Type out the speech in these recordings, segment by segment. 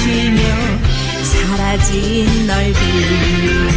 비치며 사라진 넓이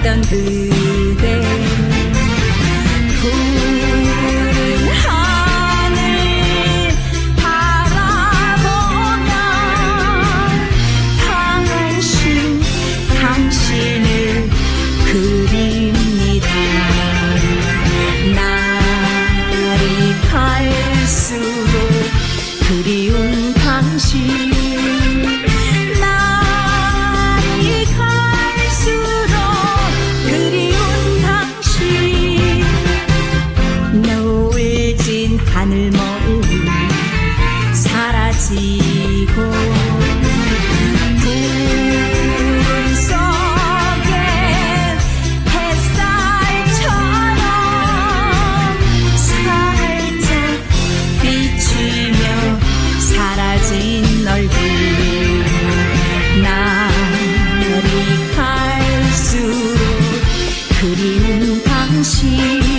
있던 그대. 푸른 하늘 바라보며 당신 당신을 그립니다. 날이 갈수록 그리운 당신. 그리운 당신.